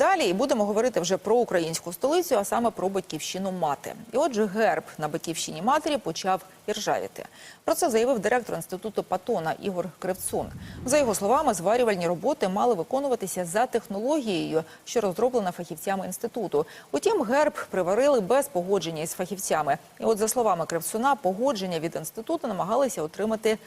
Далі будемо говорити вже про українську столицю, а саме про батьківщину мати. І отже, герб на батьківщині матері почав іржавіти. Про це заявив директор інституту Патона Ігор Кривцун. За його словами, зварювальні роботи мали виконуватися за технологією, що розроблена фахівцями інституту. Утім, герб приварили без погодження із фахівцями. І от за словами Кривцуна, погодження від інституту намагалися отримати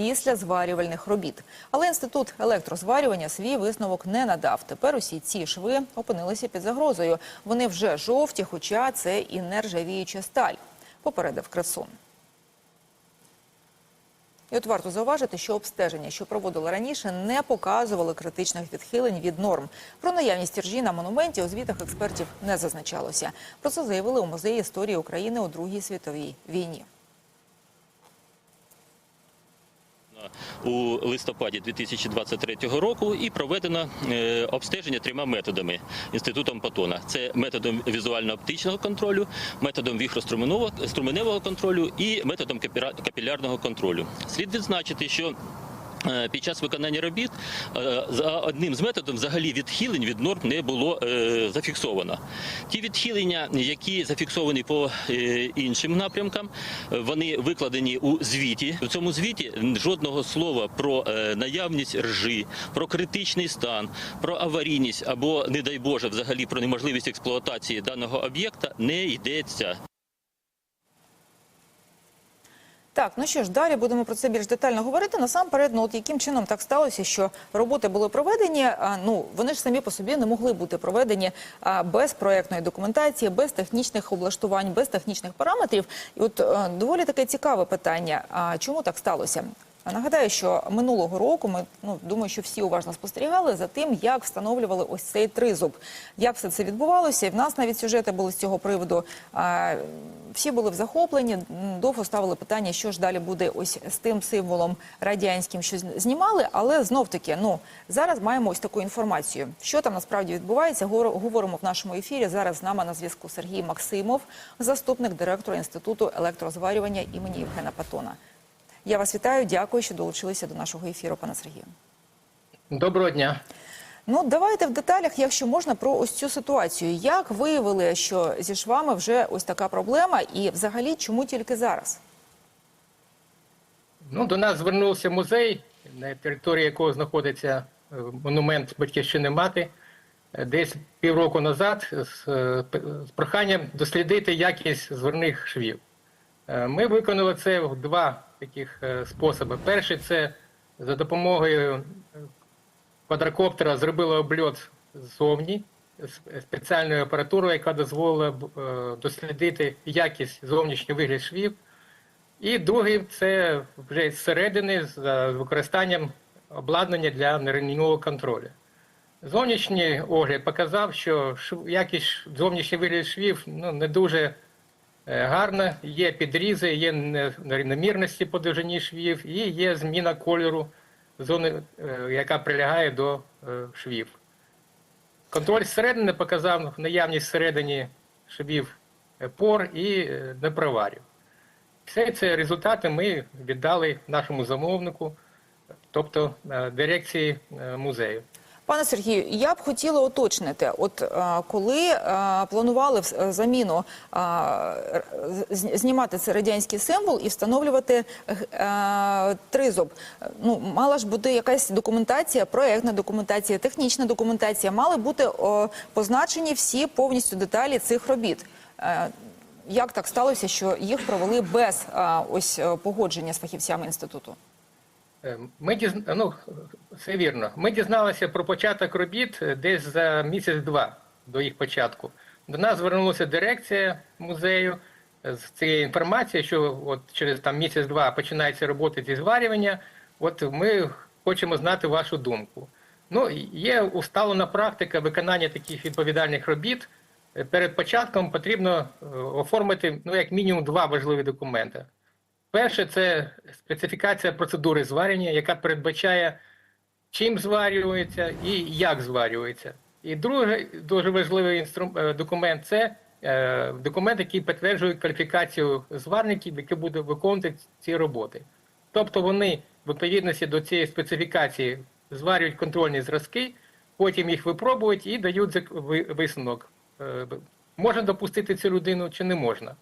після зварювальних робіт. Але інститут електрозварювання свій висновок не надав. Тепер усі ці шви опинилися під загрозою. Вони вже жовті, хоча це і нержавіюча сталь. Попередив Кресун. І от варто зауважити, що обстеження, що проводили раніше, не показували критичних відхилень від норм. Про наявність ржі на монументі у звітах експертів не зазначалося. Про це заявили у музеї історії України у Другій світовій війні. У листопаді 2023 року і проведено е, обстеження трьома методами інститутом Патона. Це методом візуально-оптичного контролю, методом віхроструменевого контролю і методом капілярного контролю. Слід відзначити, що е, під час виконання робіт е, за одним з методів взагалі відхилень від норм не було е, зафіксовано. Ті відхилення, які зафіксовані по е, іншим напрямкам, е, вони викладені у звіті. В цьому звіті жодного слова про е, наявність ржи, про критичний стан, про аварійність або, не дай Боже, взагалі про неможливість експлуатації даного об'єкта не йдеться. Так, ну що ж, далі будемо про це більш детально говорити. Насамперед, ну от яким чином так сталося, що роботи були проведені. А, ну вони ж самі по собі не могли бути проведені а, без проектної документації, без технічних облаштувань, без технічних параметрів. І от а, доволі таке цікаве питання. А чому так сталося? Нагадаю, що минулого року ми ну думаю, що всі уважно спостерігали за тим, як встановлювали ось цей тризуб, як все це відбувалося. І в нас навіть сюжети були з цього приводу. Всі були в захопленні. Довго ставили питання, що ж далі буде ось з тим символом радянським, що знімали. Але знов таки, ну зараз маємо ось таку інформацію. Що там насправді відбувається? Говор- Говоримо в нашому ефірі. Зараз з нами на зв'язку Сергій Максимов, заступник директора інституту електрозварювання імені Євгена Патона. Я вас вітаю, дякую, що долучилися до нашого ефіру, пане Сергію. Доброго дня. Ну, давайте в деталях, якщо можна, про ось цю ситуацію. Як виявили, що зі швами вже ось така проблема, і взагалі чому тільки зараз? Ну, до нас звернувся музей, на території якого знаходиться е, монумент Батьківщини мати, е, десь півроку назад з, е, з проханням дослідити якість зверних швів. Е, Ми виконали це в два таких е, способи. Перший це за допомогою е, квадрокоптера зробили обльот ззовні спеціальною апаратурою, яка дозволила дослідити якість зовнішній вигляд швів. І другий це вже зсередини з використанням обладнання для нерівнього контролю. Зовнішній огляд показав, що якість зовнішній вигляд швів ну, не дуже гарна. Є підрізи, є нерівномірності по довжині швів і є зміна кольору зони, е, яка прилягає до е, швів. Контроль зсередини показав наявність всередині швів е, пор і е, непроварів. Все ці результати ми віддали нашому замовнику, тобто е, дирекції е, музею. Пане Сергію, я б хотіла уточнити, от е, коли е, планували е, заміну знімати цей радянський символ і встановлювати тризуб, ну мала ж бути якась документація, проектна документація, технічна документація, мали бути позначені всі повністю деталі цих робіт. Як так сталося, що їх провели без ось погодження з фахівцями інституту? Е, Ми діз... ну, це вірно. Ми дізналися про початок робіт е, десь за місяць-два до їх початку. До нас звернулася дирекція музею е, з цією інформацією, що от через там місяць-два починається робота зі зварювання. От ми хочемо знати вашу думку. Ну, є усталена практика виконання таких відповідальних робіт. Перед початком потрібно оформити ну, як мінімум два важливі документи. Перше це специфікація процедури зварення, яка передбачає, чим зварюється і як зварюється. І другий дуже важливий інстру... е, документ це е, документ, який підтверджує кваліфікацію зварників, які будуть виконувати ці роботи. Тобто вони в відповідності до цієї специфікації зварюють контрольні зразки, потім їх випробують і дають висновок. Е, Можна допустити цю людину чи не можна.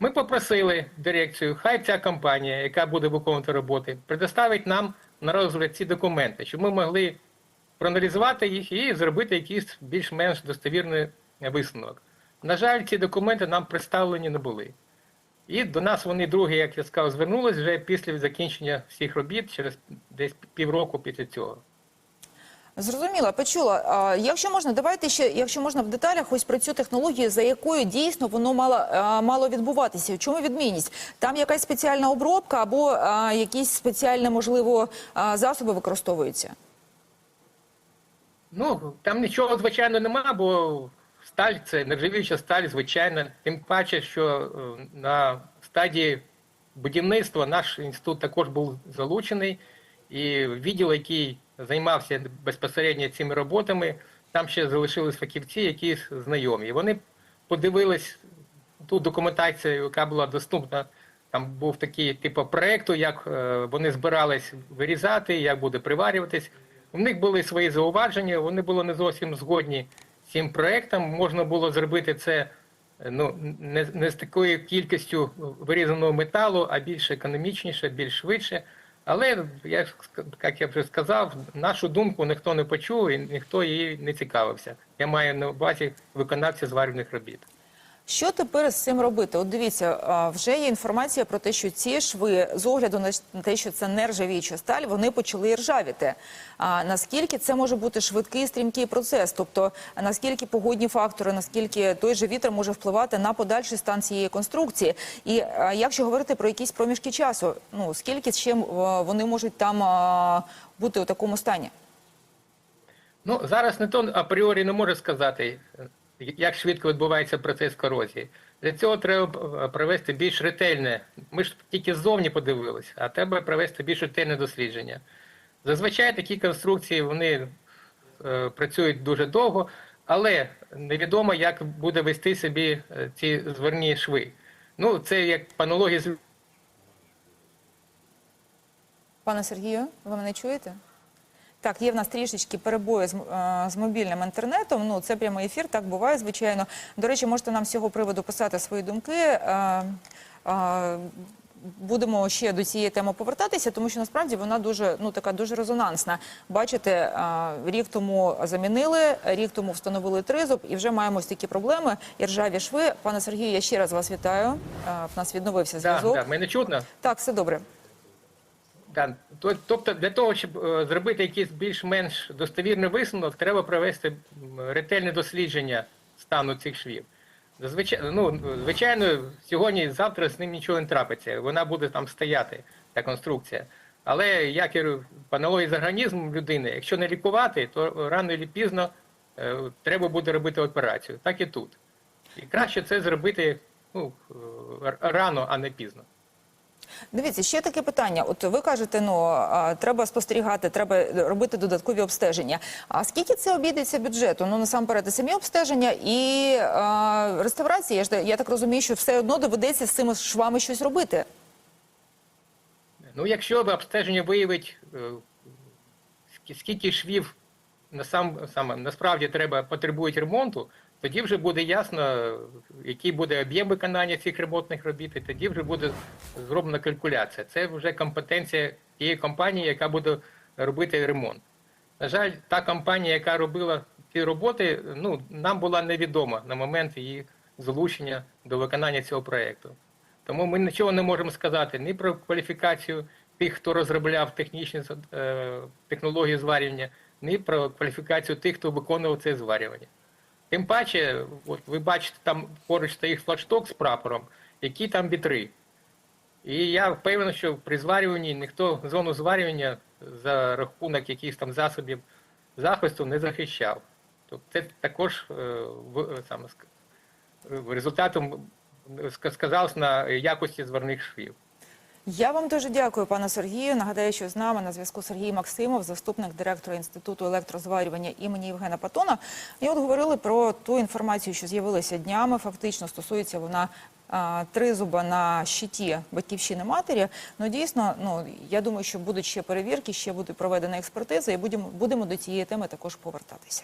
Ми попросили дирекцію, хай ця компанія, яка буде виконувати роботи, предоставить нам на розгляд ці документи, щоб ми могли проаналізувати їх і зробити якийсь більш-менш достовірний висновок. На жаль, ці документи нам представлені не були. І до нас вони другі, як я сказав, звернулись вже після закінчення всіх робіт через десь півроку після цього. Зрозуміла, почула. Якщо можна, давайте ще, якщо можна в деталях, ось про цю технологію, за якою дійсно воно мало, мало відбуватися. В чому відмінність? Там якась спеціальна обробка або якісь спеціальні, можливо, засоби використовуються? Ну, там нічого, звичайно, нема, бо сталь це нержавіюча сталь, звичайно. Тим паче, що е, на стадії будівництва наш інститут також був залучений, і відділ, який займався безпосередньо цими роботами, там ще залишились фахівці, які знайомі. Вони подивились ту документацію, яка була доступна. Там був такий типу проекту, як е, вони збирались вирізати, як буде приварюватись. У них були свої зауваження, вони були не зовсім згодні з цим проектом. Можна було зробити це е, ну, не, не з такою кількістю вирізаного металу, а більш економічніше, більш швидше. Але, як, як я вже сказав, нашу думку ніхто не почув і ніхто її не цікавився. Я маю на увазі виконавців зварювальних робіт. Що тепер з цим робити? От дивіться, вже є інформація про те, що ці шви, з огляду на те, що це нержавіюча сталь, вони почали ржавіти. А наскільки це може бути швидкий стрімкий процес? Тобто, наскільки погодні фактори, наскільки той же вітер може впливати на подальший стан цієї конструкції? І якщо говорити про якісь проміжки часу, ну скільки ще вони можуть там бути у такому стані? Ну, зараз ніхто апріорі не може сказати, як швидко відбувається процес корозії. Для цього треба е, провести більш ретельне. Ми ж тільки ззовні подивилися, а треба провести більш ретельне дослідження. Зазвичай такі конструкції вони е, працюють дуже довго, але невідомо, як буде вести собі е, ці зверні шви. Ну, це як по аналогії з Пане Сергію, ви мене чуєте? Так, є в нас трішечки перебої з, е, з мобільним інтернетом. Ну, це прямий ефір, так буває, звичайно. До речі, можете нам з цього приводу писати свої думки. Е, е, Будемо ще до цієї теми повертатися, тому що насправді вона дуже ну така дуже резонансна. Бачите, е, рік тому замінили, рік тому встановили тризуб, і вже маємо такі проблеми. І ржаві шви. Пане Сергію, я ще раз вас вітаю. Е, В нас відновився зв'язок. да, мене чутно. Так, все добре. Тобто для того, щоб е, зробити якийсь більш-менш достовірний висновок, треба провести ретельне дослідження стану цих швів. Зазвичай, ну, звичайно, сьогодні і завтра з ним нічого не трапиться. Вона буде там стояти, та конструкція. Але як і аналогії з організмом людини, якщо не лікувати, то рано чи пізно е, треба буде робити операцію. Так і тут. І краще це зробити ну, е, рано, а не пізно. Дивіться, ще таке питання. От ви кажете, ну треба спостерігати, треба робити додаткові обстеження. А скільки це обійдеться бюджету? Ну насамперед самі обстеження і а, реставрація. Я я так розумію, що все одно доведеться з цими швами щось робити. Ну, якщо обстеження виявить, е, скільки швів насам, саме, насправді треба, потребують ремонту, тоді вже буде ясно, який буде об'єм виконання цих ремонтних робіт, і тоді вже буде зроблена калькуляція. Це вже компетенція тієї компанії, яка буде робити ремонт. На жаль, та компанія, яка робила ці роботи, ну, нам була невідома на момент її залучення до виконання цього проєкту. Тому ми нічого не можемо сказати ні про кваліфікацію тих, хто розробляв технічні е, технології зварювання, ні про кваліфікацію тих, хто виконував це зварювання. Тим паче, от ви бачите, там поруч стоїть флагшток з прапором, які там вітри. І я впевнений, що при зварюванні ніхто зону зварювання за рахунок якихось там засобів захисту не захищав. Тобто це також е, саме, результатом сказалось на якості зварних швів. Я вам дуже дякую, пане Сергію. Нагадаю, що з нами на зв'язку Сергій Максимов, заступник директора інституту електрозварювання імені Євгена Патона. І от говорили про ту інформацію, що з'явилася днями. Фактично стосується вона тризуба на щиті батьківщини матері. Ну дійсно, ну я думаю, що будуть ще перевірки, ще буде проведена експертиза, і будемо будемо до цієї теми також повертатися.